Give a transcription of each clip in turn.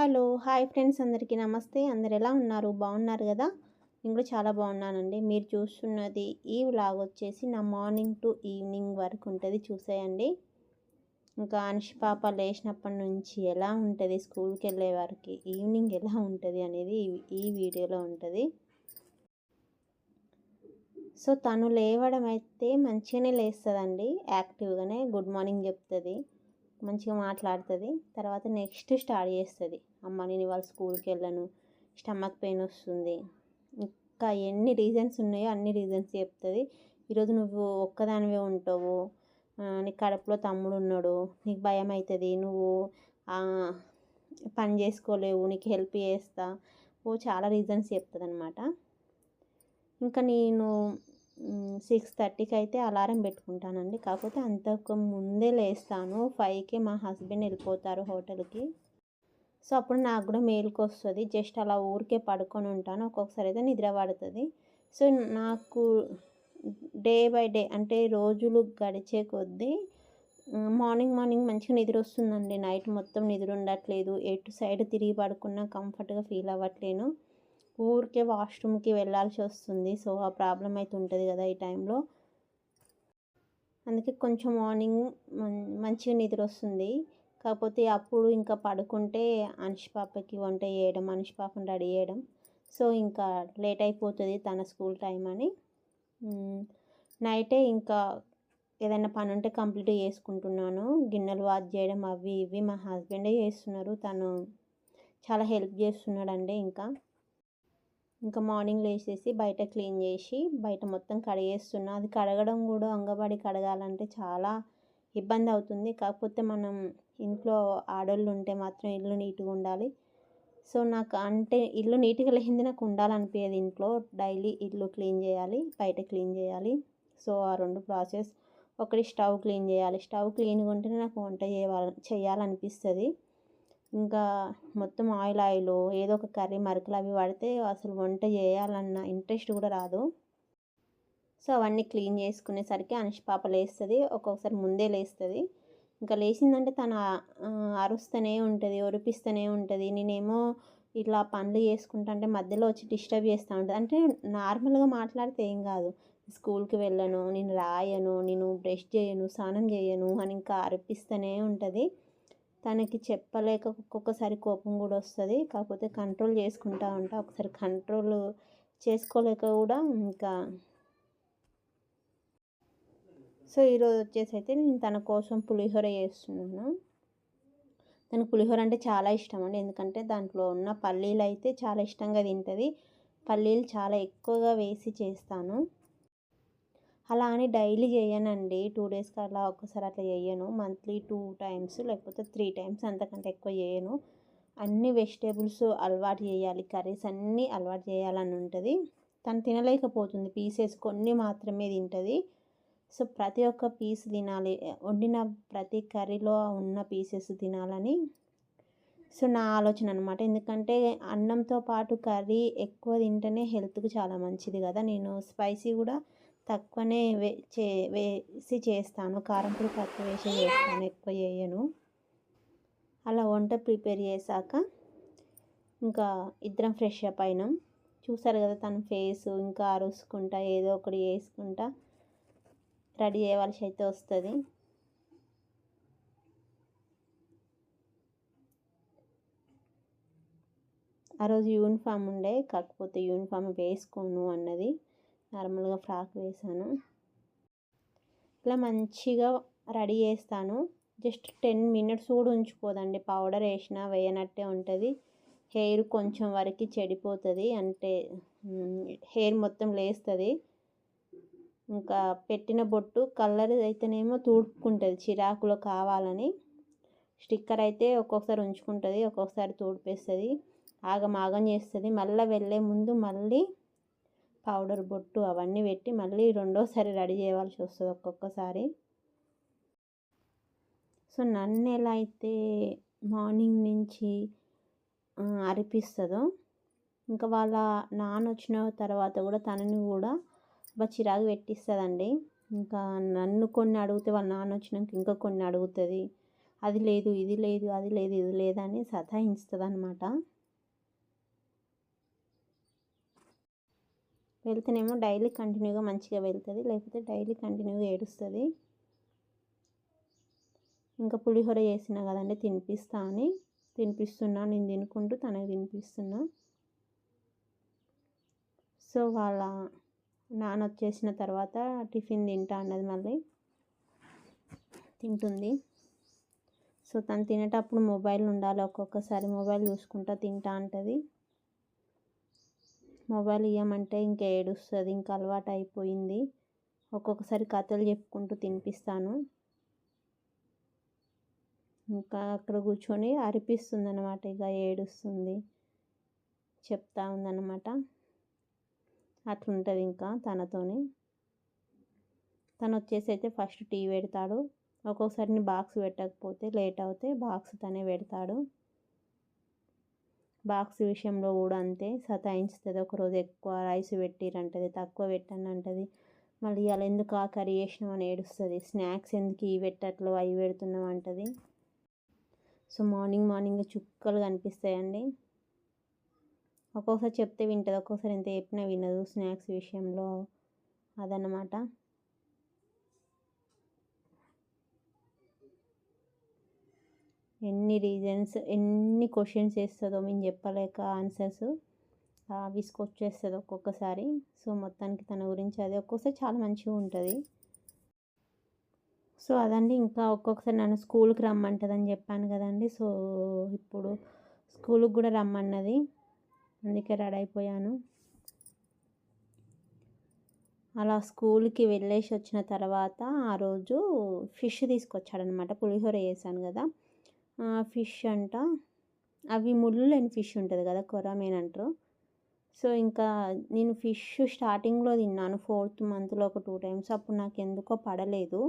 Hello hi friends అందరికీ నమస్తే. అందరు ఎలా ఉన్నారు? బాగున్నారు కదా? నేను కూడా చాలా బాగున్నానండి మీరు చూస్తున్నది ఈ వ్లాగ్ వచ్చేసి నా మార్నింగ్ టు ఈవినింగ్ వరకు ఉంటుంది చూసేయండి. ఇంకా అనిష్ పాప లేచినప్పటి నుంచి ఎలా ఉంటుంది? స్కూల్కి వెళ్ళే వారికి ఈవినింగ్ ఎలా ఉంటుంది అనేది ఈ- ఈ వీడియోలో ఉంటుంది. సో తను లేవడం అయితే మంచిగానే లేస్తుందండి. యాక్టివ్గానే గుడ్ మార్నింగ్ చెప్తుంది. మంచిగా మాట్లాడుతుంది. తర్వాత నెక్స్ట్ స్టార్ట్ చేస్తుంది. అమ్మ నేను ఇవాళ స్కూల్కి వెళ్ళను. స్టమక్ పెయిన్ వస్తుంది. ఇంకా ఎన్ని రీజన్స్ ఉన్నాయో అన్ని రీజన్స్ చెప్తుంది. ఈరోజు నువ్వు ఒక్కదానివే ఉంటావు. నీ కడుపులో తమ్ముడు ఉన్నాడు. నీకు భయం అవుతుంది నువ్వు పని చేసుకోలేవు. నీకు హెల్ప్ చేస్తా. ఓ చాలా రీజన్స్ చెప్తుంది అనమాట ఇంకా నేను సిక్స్ థర్టీకి అయితే అలారం పెట్టుకుంటానండి. కాకపోతే అంతకు ముందే లేస్తాను. ఫైవ్కి మా హస్బెండ్ వెళ్ళిపోతారు హోటల్కి. సో అప్పుడు నాకు కూడా మేలుకు వస్తుంది. జస్ట్ అలా ఊరికే పడుకొని ఉంటాను. ఒక్కొక్కసారి అయితే నిద్ర పడుతుంది. సో నాకు డే బై డే అంటే రోజులు గడిచే కొద్దీ మార్నింగ్ మార్నింగ్ మంచిగా నిద్ర వస్తుందండి. నైట్ మొత్తం నిద్ర ఉండట్లేదు. ఎటు సైడ్ తిరిగి పడుకున్నా కంఫర్ట్గా ఫీల్ అవ్వట్లేను. ఊరికే వాష్రూమ్కి వెళ్ళాల్సి వస్తుంది. సో ఆ ప్రాబ్లం అయితే ఉంటుంది కదా ఈ టైంలో. అందుకే కొంచెం మార్నింగ్ మంచిగా నిద్ర వస్తుంది. కాకపోతే అప్పుడు ఇంకా పడుకుంటే అనుష్ పాపకి వంట చేయడం అనుష్ పాపను రెడీ చేయడం. సో ఇంకా లేట్ అయిపోతుంది తన స్కూల్ టైం అని. నైటే ఇంకా ఏదైనా పని ఉంటే కంప్లీట్ చేసుకుంటున్నాను. గిన్నెలు వాష్ చేయడం అవి ఇవి. మా హస్బెండే చేస్తున్నారు? తను చాలా హెల్ప్ చేస్తున్నాడండి ఇంకా. ఇంకా మార్నింగ్ లేచేసి బయట క్లీన్ చేసి బయట మొత్తం కడిగేస్తున్నా. అది కడగడం కూడా అంగబడి కడగాలంటే చాలా ఇబ్బంది అవుతుంది కాకపోతే మనం ఇంట్లో ఆడోళ్ళు ఉంటే మాత్రం ఇల్లు నీట్గా ఉండాలి. సో నాకు అంటే ఇల్లు నీట్గా లేనిది నాకు ఉండాలనిపించేది ఇంట్లో. డైలీ ఇల్లు క్లీన్ చేయాలి బయట క్లీన్ చేయాలి. సో ఆ రెండు ప్రాసెస్. ఒకటి స్టవ్ క్లీన్ చేయాలి. స్టవ్ క్లీన్గా ఉంటేనే నాకు వంట చేయాలి చేయాలనిపిస్తుంది. ఇంకా మొత్తం ఆయిల్ ఆయిల్ ఏదో ఒక కర్రీ మరకలు అవి పడితే అసలు వంట చేయాలన్న ఇంట్రెస్ట్ కూడా రాదు. సో అవన్నీ క్లీన్ చేసుకునేసరికి అనుష్ పాప లేస్తుంది. ఒక్కొక్కసారి ముందే లేస్తుంది. ఇంకా లేచిందంటే తను అరుస్తూనే ఉంటుంది ఒరిపిస్తూనే ఉంటుంది. నేనేమో ఇట్లా పనులు చేసుకుంటా అంటే మధ్యలో వచ్చి డిస్టర్బ్ చేస్తూ ఉంటుంది. అంటే నార్మల్గా మాట్లాడితే ఏం కాదు. స్కూల్కి వెళ్ళను నేను రాయను నేను బ్రష్ చేయను స్నానం చేయను అని ఇంకా అరిపిస్తూనే ఉంటుంది. తనకి చెప్పలేక ఒక్కొక్కసారి కోపం కూడా వస్తుంది. కాకపోతే కంట్రోల్ చేసుకుంటా ఉంటా. ఒకసారి కంట్రోల్ చేసుకోలేక కూడా ఇంకా సో ఈరోజు వచ్చేసి అయితే నేను తన కోసం పులిహోర చేస్తున్నాను. తనకు పులిహోర అంటే చాలా ఇష్టం అండి. ఎందుకంటే దాంట్లో ఉన్న పల్లీలు అయితే చాలా ఇష్టంగా తింటుంది. పల్లీలు చాలా ఎక్కువగా వేసి చేస్తాను. అలా అని డైలీ చేయనండి. టూ డేస్కి అలా ఒక్కసారి అట్లా చేయను. మంత్లీ టూ టైమ్స్ లేకపోతే త్రీ టైమ్స్ అంతకంటే ఎక్కువ చేయను. అన్ని వెజిటేబుల్స్ అలవాటు చేయాలి. కర్రీస్ అన్నీ అలవాటు చేయాలని ఉంటుంది. తను తినలేకపోతుంది. పీసెస్ కొన్ని మాత్రమే తింటుంది. సో ప్రతి ఒక్క పీస్ తినాలి. వండిన ప్రతి కర్రీలో ఉన్న పీసెస్ తినాలని సో నా ఆలోచన అనమాట ఎందుకంటే అన్నంతో పాటు కర్రీ ఎక్కువ తింటేనే హెల్త్కి చాలా మంచిది కదా. నేను స్పైసీ కూడా తక్కువనే వే చే వేసి చేస్తాను. కారం పొడి తక్కువ వేసి చేస్తాను ఎక్కువ చేయను. అలా వంట ప్రిపేర్ చేశాక ఇంకా ఇద్దరం ఫ్రెష్ అప్ అయినాం. చూసారు కదా తన ఫేస్ ఇంకా అరుసుకుంటా ఏదో ఒకటి వేసుకుంటా. రెడీ చేయవలసి అయితే వస్తుంది. ఆ రోజు యూనిఫామ్ ఉండే కాకపోతే యూనిఫామ్ వేసుకోను అన్నది. నార్మల్గా ఫ్రాక్ వేసాను. ఇట్లా మంచిగా రెడీ చేస్తాను. జస్ట్ టెన్ మినిట్స్ కూడా ఉంచుకోదండి పౌడర్ వేసినా వేయనట్టే ఉంటుంది. హెయిర్ కొంచెం వరకు చెడిపోతుంది. అంటే హెయిర్ మొత్తం లేస్తుంది. ఇంకా పెట్టిన బొట్టు కలర్ అయితేనేమో తూడుపుకుంటుంది చిరాకులో కావాలని. స్టిక్కర్ అయితే ఒక్కొక్కసారి ఉంచుకుంటుంది ఒక్కొక్కసారి తూడిపేస్తుంది ఆగమాగం చేస్తుంది. మళ్ళీ వెళ్ళే ముందు మళ్ళీ పౌడర్ బొట్టు అవన్నీ పెట్టి మళ్ళీ రెండోసారి రెడీ చేయవలసి వస్తుంది ఒక్కొక్కసారి. సో నన్ను ఎలా అయితే మార్నింగ్ నుంచి అరిపిస్తుందో ఇంకా వాళ్ళ నాన్న వచ్చిన తర్వాత కూడా తనని కూడా అబ్బా చిరాకు పెట్టిస్తుందండి. ఇంకా నన్ను కొన్ని అడిగితే వాళ్ళ నాన్న వచ్చినాక ఇంకా కొన్ని అడుగుతుంది. అది లేదు ఇది లేదు అది లేదు ఇది లేదని సతాయిస్తుంది అనమాట వెళ్తేనేమో డైలీ కంటిన్యూగా మంచిగా వెళ్తుంది లేకపోతే డైలీ కంటిన్యూగా ఏడుస్తుంది. ఇంకా పులిహోర చేసినా కదండి తినిపిస్తా అని తినిపిస్తున్నా నేను తినుకుంటూ తనకు తినిపిస్తున్నా. సో వాళ్ళ నాన్న వచ్చేసిన తర్వాత టిఫిన్ తింటా అన్నది మళ్ళీ. తింటుంది. సో తను తినేటప్పుడు మొబైల్ ఉండాలి ఒక్కొక్కసారి. మొబైల్ చూసుకుంటా తింటా అంటది. మొబైల్ ఇవ్వమంటే ఇంకా ఏడుస్తుంది ఇంకా అలవాటు అయిపోయింది. ఒక్కొక్కసారి కథలు చెప్పుకుంటూ తినిపిస్తాను. ఇంకా అక్కడ కూర్చొని అరిపిస్తుంది అనమాట ఇక ఏడుస్తుంది. చెప్తా ఉందన్నమాట. అట్లుంటుంది ఇంకా తనతోని. తను వచ్చేసి అయితే ఫస్ట్ టీ పెడతాడు. ఒక్కొక్కసారి బాక్స్ పెట్టకపోతే లేట్ అవుతే బాక్స్ తనే పెడతాడు. బాక్స్ విషయంలో కూడా అంతే. సతాయించుతుంది. ఒకరోజు ఎక్కువ రైస్ పెట్టిరంటది తక్కువ పెట్టండి అంటది మళ్ళీ ఇవాళ ఎందుకు ఆ కర్రీ చేసినాం అని ఏడుస్తుంది. స్నాక్స్ ఎందుకు ఇవి పెట్టట్లు అవి పెడుతున్నాం అంటది. సో మార్నింగ్ మార్నింగ్ చుక్కలు కనిపిస్తాయండి. ఒక్కొక్కసారి చెప్తే వింటుంది ఒక్కొక్కసారి ఎంత చెప్పినా వినదు స్నాక్స్ విషయంలో అదన్నమాట. ఎన్ని రీజన్స్ ఎన్ని క్వశ్చన్స్ వేస్తుందో మేము చెప్పలేక ఆన్సర్స్ విసుకొచ్చేస్తుంది ఒక్కొక్కసారి. సో మొత్తానికి తన గురించి అది ఒక్కొక్కసారి చాలా మంచిగా ఉంటుంది. సో అదండి. ఇంకా ఒక్కొక్కసారి నన్ను స్కూల్కి రమ్మంటుందని చెప్పాను కదండి. సో ఇప్పుడు స్కూల్కి కూడా రమ్మన్నది. అందుకే రెడీ అయిపోయాను. అలా స్కూల్కి వెళ్ళేసి వచ్చిన తర్వాత ఆ రోజు ఫిష్ తీసుకొచ్చాడనమాట పులిహోర వేసాను కదా. ఫిష్ అంట అవి ముళ్ళు లేని ఫిష్ ఉంటుంది కదా కొరమేన్ అంటారు. సో ఇంకా నేను ఫిష్ స్టార్టింగ్లో తిన్నాను ఫోర్త్ మంత్లో ఒక టూ టైమ్స్. అప్పుడు నాకు ఎందుకో పడలేదు.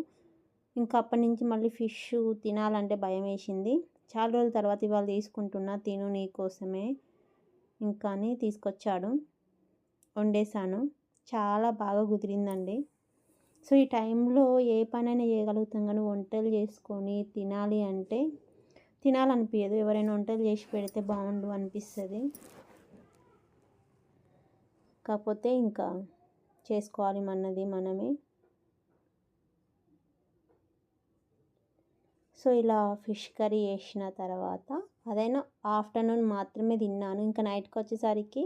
ఇంకా అప్పటి నుంచి మళ్ళీ ఫిష్ తినాలంటే భయం వేసింది. చాలా రోజుల తర్వాత ఇవాళ తీసుకుంటున్నా తిను నీ కోసమే. ఇంకా అని తీసుకొచ్చాడు. వండేసాను చాలా బాగా కుదిరిందండి. సో ఈ టైంలో ఏ పనైనా చేయగలుగుతాం కానీ వంటలు చేసుకొని తినాలి అంటే తినాలనిపించదు ఎవరైనా వంటలు చేసి పెడితే బాగుండు అనిపిస్తుంది. కాకపోతే ఇంకా చేసుకోవాలి మనది మనమే. సో ఇలా ఫిష్ కర్రీ చేసిన తర్వాత అదైనా ఆఫ్టర్నూన్ మాత్రమే తిన్నాను. ఇంకా నైట్కి వచ్చేసరికి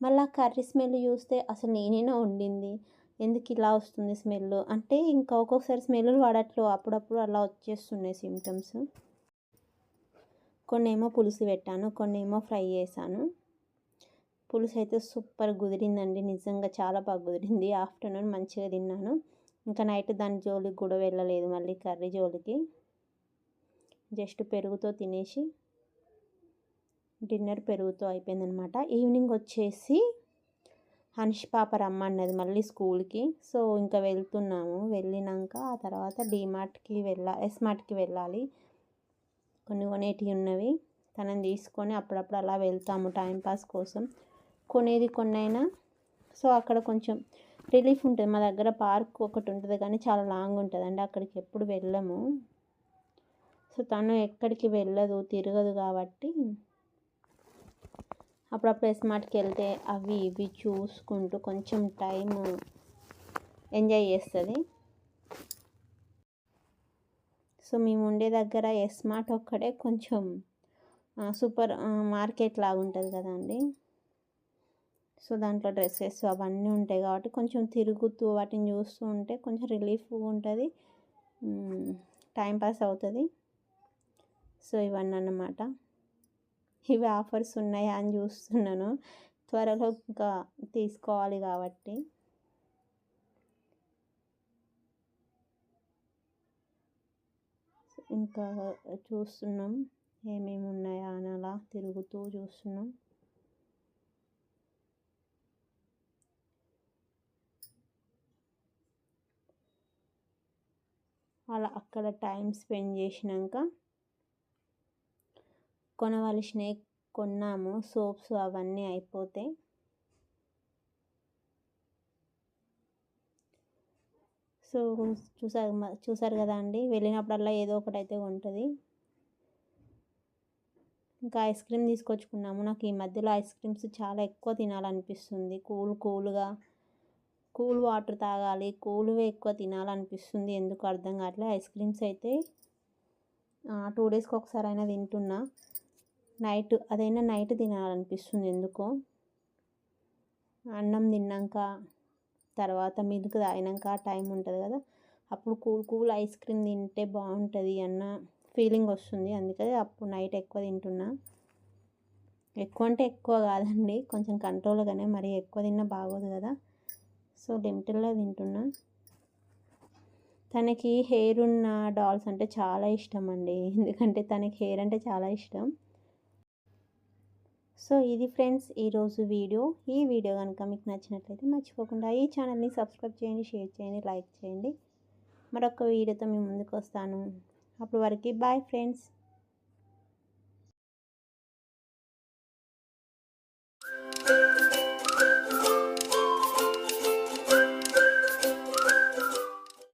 మళ్ళీ కర్రీ స్మెల్ చూస్తే అసలు నేనైనా వండింది? ఎందుకు ఇలా వస్తుంది స్మెల్? అంటే ఇంకా ఒక్కొక్కసారి స్మెల్ పడట్లు అప్పుడప్పుడు అలా వచ్చేస్తున్నాయి సిమ్టమ్స్ కొన్ని ఏమో పులుసు పెట్టాను కొన్ని ఏమో ఫ్రై చేశాను. పులుసు అయితే సూపర్ కుదిరిందండి. నిజంగా చాలా బాగా కుదిరింది. ఆఫ్టర్నూన్ మంచిగా తిన్నాను. ఇంకా నైట్ దాని జోలికి కూడా వెళ్ళలేదు మళ్ళీ కర్రీ జోలికి. జస్ట్ పెరుగుతో తినేసి డిన్నర్ పెరుగుతో అయిపోయిందనమాట. ఈవినింగ్ వచ్చేసి హనిష్ పాప రమ్మన్నది మళ్ళీ స్కూల్కి. సో ఇంకా వెళ్తున్నాము. వెళ్ళినాక ఆ తర్వాత డీమార్ట్కి వెళ్ళా ఎస్మార్ట్కి వెళ్ళాలి. కొన్ని కొనేటివి ఉన్నవి తనని తీసుకొని అప్పుడప్పుడు అలా వెళ్తాము టైంపాస్ కోసం. కొనేది కొన్నైనా సో అక్కడ కొంచెం రిలీఫ్ ఉంటుంది. మా దగ్గర పార్క్ ఒకటి ఉంటుంది కానీ చాలా లాంగ్ ఉంటుంది అండి అక్కడికి ఎప్పుడు వెళ్ళము. సో తను ఎక్కడికి వెళ్ళదు తిరగదు కాబట్టి అప్పుడప్పుడు ఎస్మార్ట్కి వెళ్తే అవి ఇవి చూసుకుంటూ కొంచెం టైం ఎంజాయ్ చేస్తుంది. సో మేము ఉండే దగ్గర ఎస్మార్ట్ ఒక్కడే కొంచెం సూపర్ మార్కెట్ లాగా ఉంటుంది కదండి. సో దాంట్లో డ్రెస్సెస్ అవన్నీ ఉంటాయి కాబట్టి కొంచెం తిరుగుతూ వాటిని చూస్తూ ఉంటే కొంచెం రిలీఫ్ ఉంటుంది. టైంపాస్ అవుతుంది. సో ఇవన్నీ అన్నమాట ఇవి ఆఫర్స్ ఉన్నాయా అని చూస్తున్నాను. త్వరలో ఇంకా తీసుకోవాలి కాబట్టి. ఇంకా చూస్తున్నాం ఏమేమి ఉన్నాయా అని అలా తిరుగుతూ చూస్తున్నాం. అలా అక్కడ టైం స్పెండ్ చేసినాక కొనవలసినవి కొన్నాము సోప్స్ అవన్నీ అయిపోతే. సో చూసారు చూసారు కదా అండి వెళ్ళినప్పుడల్లా ఏదో ఒకటి అయితే ఉంటుంది. ఇంకా ఐస్ క్రీమ్ తీసుకొచ్చుకున్నాము. నాకు ఈ మధ్యలో ఐస్ క్రీమ్స్ చాలా ఎక్కువ తినాలనిపిస్తుంది. కూల్ కూల్గా కూల్ వాటర్ తాగాలి కూల్వే ఎక్కువ తినాలనిపిస్తుంది. ఎందుకు అర్థం కావట్లేదు ఐస్ క్రీమ్స్ అయితే టూ డేస్కి ఒకసారి అయినా తింటున్నా. నైట్ అదైనా నైట్ తినాలనిపిస్తుంది ఎందుకో. అన్నం తిన్నాక తర్వాత మిల్క్ తాగినాక టైం ఉంటుంది కదా. అప్పుడు కూల్ కూల్ ఐస్ క్రీమ్ తింటే బాగుంటుంది అన్న ఫీలింగ్ వస్తుంది. అందుకే అప్పుడు నైట్ ఎక్కువ తింటున్నా. ఎక్కువ అంటే ఎక్కువ కాదండి కొంచెం కంట్రోల్గానే మరి ఎక్కువ తిన్నా బాగోదు కదా. సో లిమిటెడ్లో తింటున్నా. తనకి హెయిర్ ఉన్న డాల్స్ అంటే చాలా ఇష్టం అండి. ఎందుకంటే తనకి హెయిర్ అంటే చాలా ఇష్టం. సో ఇది ఫ్రెండ్స్ ఈరోజు వీడియో. ఈ వీడియో కనుక మీకు నచ్చినట్లయితే మర్చిపోకుండా ఈ ఛానల్ని సబ్స్క్రైబ్ చేయండి షేర్ చేయండి లైక్ చేయండి. మరొక వీడియోతో మీ ముందుకు వస్తాను. అప్పటి వరకు బాయ్ ఫ్రెండ్స్.